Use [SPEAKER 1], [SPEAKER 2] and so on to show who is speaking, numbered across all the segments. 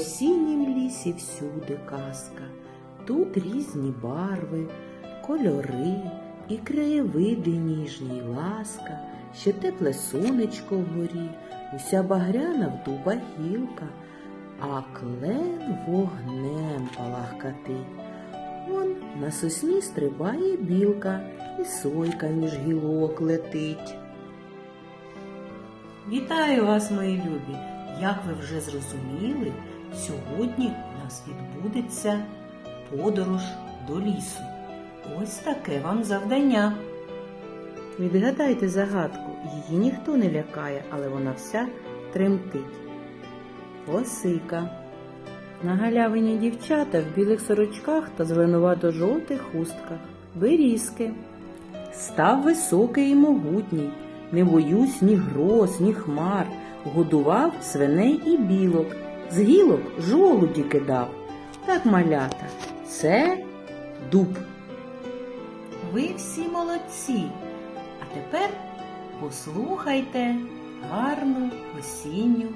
[SPEAKER 1] осіннім лісі всюди казка. Тут різні барви, кольори і краєвиди ніжні ласка, ще тепле сонечко вгорі, уся багряна в дуба гілка, а клен вогнем палахкатить. Вон на сосні стрибає білка, і сойка між гілок летить. Вітаю вас, мої любі! Як ви вже зрозуміли, сьогодні у нас відбудеться подорож до лісу. Ось таке вам завдання. Відгадайте загадку, її ніхто не лякає, але вона вся тремтить. Осика. На галявині дівчата в білих сорочках та зеленувато-жовтих хустках. Берізки. Став високий і могутній, не боюсь ні гроз, ні хмар. Годував свиней і білок, з гілок жолуді кидав. Так, малята, це дуб. Ви всі молодці. А тепер послухайте гарну осінню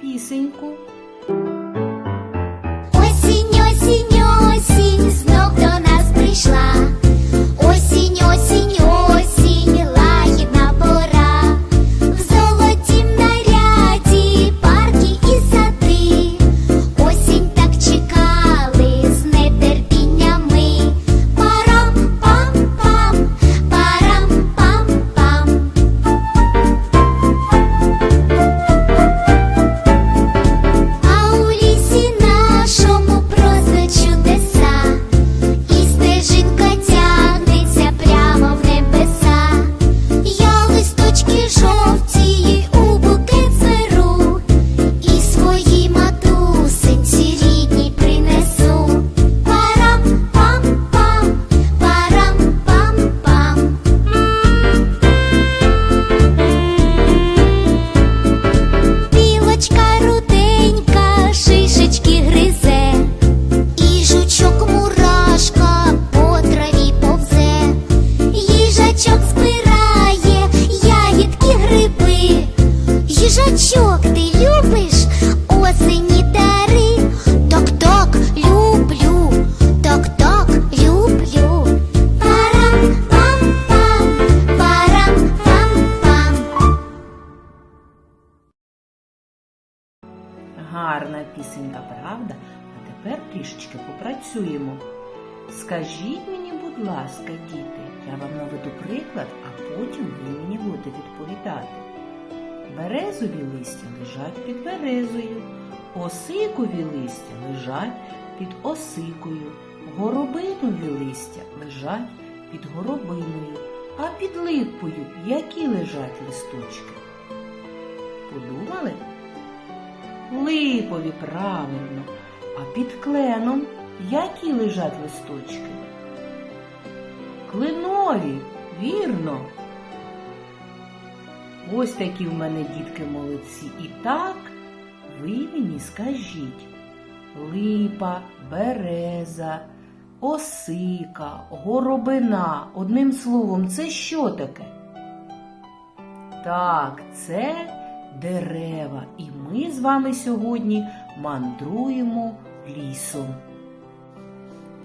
[SPEAKER 1] пісеньку. Трішечки попрацюємо. Скажіть мені, будь ласка, діти, я вам наведу приклад, а потім ви мені будете відповідати. Березові листя лежать під березою, осикові листя лежать під осикою, горобинові листя лежать під горобиною, а під липою які лежать листочки? Подумали? Липові, правильно. Під кленом які лежать листочки? Клинові, вірно. Ось такі в мене дітки молодці. І так ви мені скажіть. Липа, береза, осика, горобина. Одним словом, це що таке? Так, це дерева. І ми з вами сьогодні мандруємо лісом.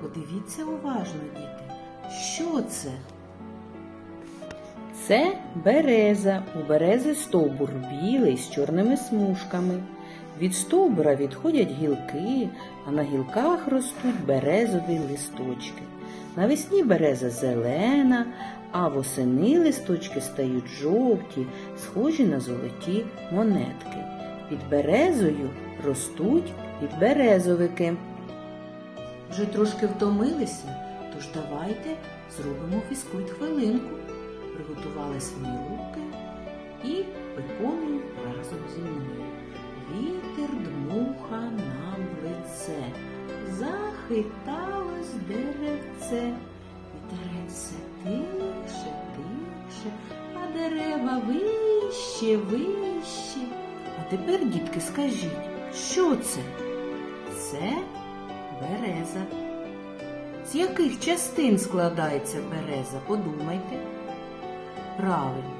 [SPEAKER 1] Подивіться уважно, діти, що це? Це береза. У берези стовбур білий з чорними смужками. Від стовбура відходять гілки, а на гілках ростуть березові листочки. Навесні береза зелена, а восени листочки стають жовті, схожі на золоті монетки. Під березою ростуть підберезовики. Вже трошки втомилися, тож давайте зробимо фізкульт хвилинку. Приготували свої руки і виконуємо разом зі мною. Вітер дмуха нам в лице, захиталось деревце. Вітерець тише, тише, а дерева вище, вище. А тепер, дітки, скажіть, що це? Це береза. З яких частин складається береза? Подумайте. Правильно,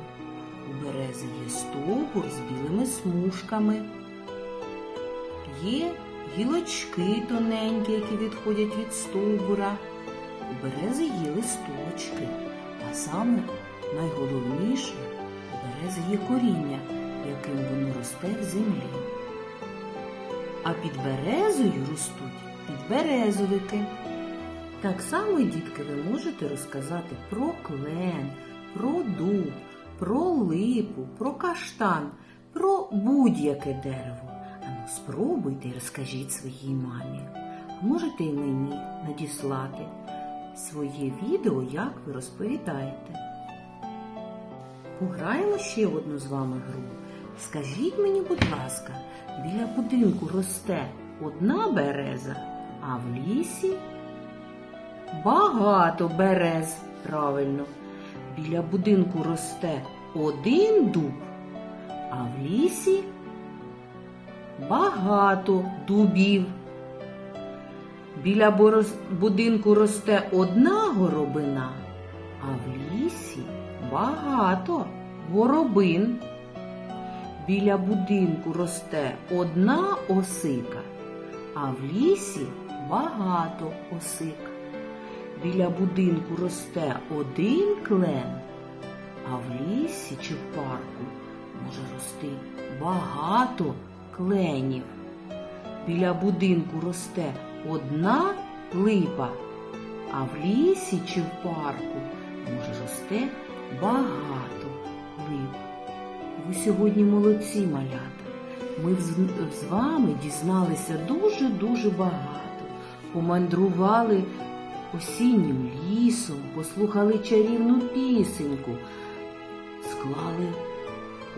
[SPEAKER 1] у берези є стовбур з білими смужками, є гілочки тоненькі, які відходять від стовбура. У берези є листочки, а саме найголовніше у берези є коріння, яким воно росте в землі. А під березою ростуть підберезовики. Так само, дітки, ви можете розказати про клен, про дуб, про липу, про каштан, про будь-яке дерево. Ану, спробуйте і розкажіть своїй мамі. Можете і мені надіслати своє відео, як ви розповідаєте. Пограємо ще одну з вами гру. Скажіть мені, будь ласка, біля будинку росте одна береза, а в лісі багато берез. Правильно. Біля будинку росте один дуб, а в лісі багато дубів. Біля будинку росте одна горобина, а в лісі багато горобин. Біля будинку росте одна осика, а в лісі багато осик. Біля будинку росте один клен, а в лісі чи в парку може рости багато кленів. Біля будинку росте одна липа, а в лісі чи в парку може росте багато лип. Ви сьогодні молодці, малята. Ми з, вами дізналися дуже-дуже багато. Помандрували осіннім лісом, послухали чарівну пісеньку, склали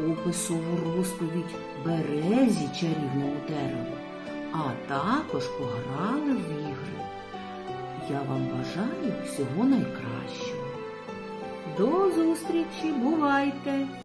[SPEAKER 1] описову розповідь березі чарівному дереву, а також пограли в ігри. Я вам бажаю всього найкращого. До зустрічі, бувайте!